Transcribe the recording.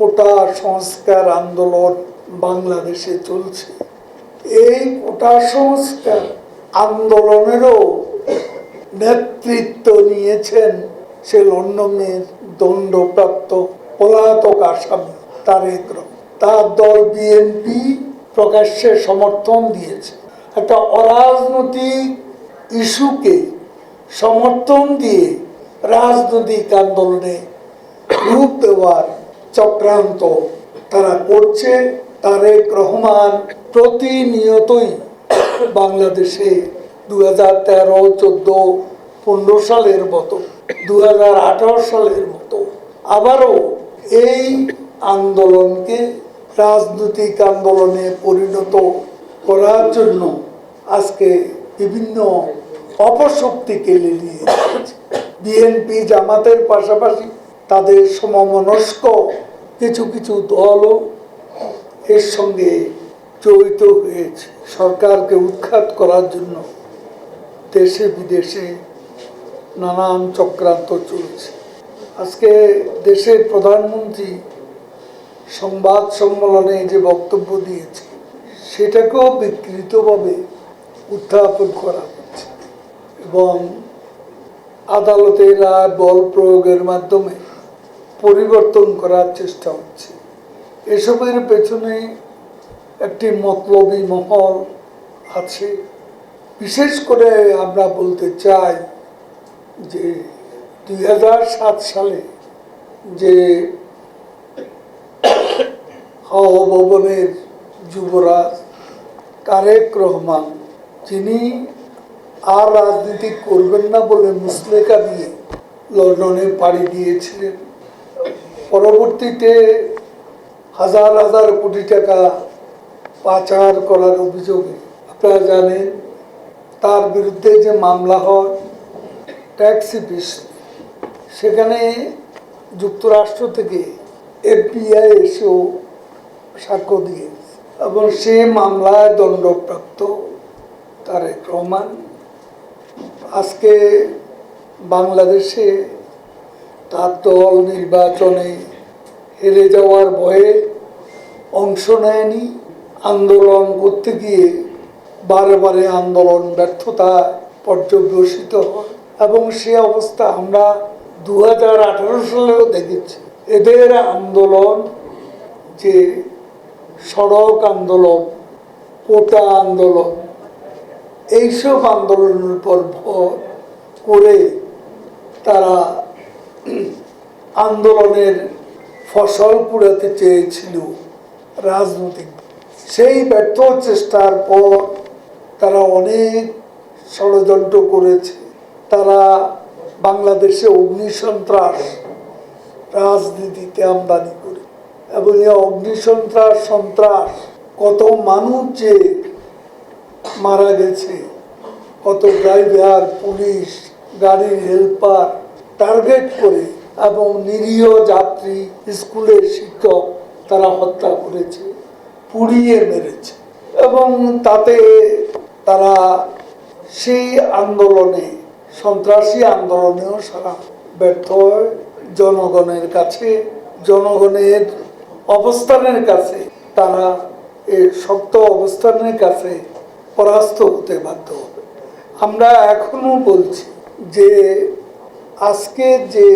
কোটা সংস্কার আন্দোলন বাংলাদেশে চলছে এই কোটা সংস্কার আন্দোলনেরও নেতৃত্ব নিয়েছেন সে লন্ডনের দণ্ডপ্রাপ্ত পলাতক আসামি তারেক। তার দল বিএনপি প্রকাশ্যে সমর্থন দিয়েছে একটা অরাজনৈতিক ইস্যুকে সমর্থন দিয়ে রাজনৈতিক আন্দোলনে রূপ দেওয়ার চক্রান্ত তারা করছে, তারেক রহমান প্রতিনিয়তই বাংলাদেশে দু হাজার তেরো, চোদ্দ, পনেরো সালের মতো দু সালের মতো আবারও এই আন্দোলনকে রাজনৈতিক আন্দোলনে পরিণত করার জন্য আজকে বিভিন্ন অপশক্তিকে লিলিয়ে দিয়েছে। বিএনপি জামাতের পাশাপাশি তাদের সমমনস্ক কিছু কিছু দলও এর সঙ্গে জড়িত হয়েছে। সরকারকে উৎখাত করার জন্য দেশে বিদেশে নানান চক্রান্ত চলছে। আজকে দেশের প্রধানমন্ত্রী সংবাদ সম্মেলনে যে বক্তব্য দিয়েছে, সেটাকেও বিকৃতভাবে উত্থাপন করা হচ্ছে। এবং আদালতের রায় বল প্রয়োগের মাধ্যমে পরিবর্তন করার চেষ্টা হচ্ছে। এসবের পেছনে একটি মতলবী মহল আছে। বিশেষ করে আমরা বলতে চাই যে দু হাজার সাত সালে যে হাওয়া ভবনের যুবরাজ তারেক রহমান, যিনি আর রাজনীতি করবেন না বলে মুসলেকা দিয়ে লন্ডনে পাড়ি দিয়েছিলেন পরবর্তীতে হাজার হাজার কোটি টাকা পাচার করার অভিযোগে, আপনারা জানেন, তার বিরুদ্ধে যে মামলা হয়, ট্যাক্সি পিস সেখানে যুক্তরাষ্ট্র থেকে এফবিআই এসেও সাক্ষ্য দিয়ে এবং সে মামলায় দণ্ডপ্রাপ্ত তারেক রহমান। আজকে বাংলাদেশে তার দল নির্বাচনে হেরে যাওয়ার ভয়ে অংশ নেয়নি। আন্দোলন করতে গিয়ে বারে বারে আন্দোলন ব্যর্থতা পর্যবসিত হয়। এবং সে অবস্থা আমরা দু হাজার আঠারো সালেও দেখেছি। এদের আন্দোলন যে সড়ক আন্দোলন, কোটা আন্দোলন, এইসব আন্দোলনের উপর ভর করে তারা আন্দোলনের ফসল পুড়াতে চেয়েছিল রাজনৈতিক। সেই ব্যর্থ চেষ্টার পর তারা অনেক ষড়যন্ত্র করেছে। তারা বাংলাদেশে অগ্নিসন্ত্রাস রাজনীতিতে আমদানি করে এবং এই অগ্নিসন্ত্রাস সন্ত্রাস কত মানুষ যে মারা গেছে, কত ড্রাইভার, পুলিশ, গাড়ির হেল্পার টার্গেট করে এবং নিরীহ যাত্রী, স্কুলের শিক্ষক তারা হত্যা করেছে, পুড়িয়ে মেরেছে এবং তাতে তারা সেই আন্দোলনে, সন্ত্রাসী আন্দোলনেও সারা ব্যর্থ জনগণের কাছে, জনগণের অবস্থানের কাছে তারা এই শক্ত অবস্থানের কাছে পরাস্ত হতে বাধ্য। হবে আমরা এখনও বলছি যে আজকে যে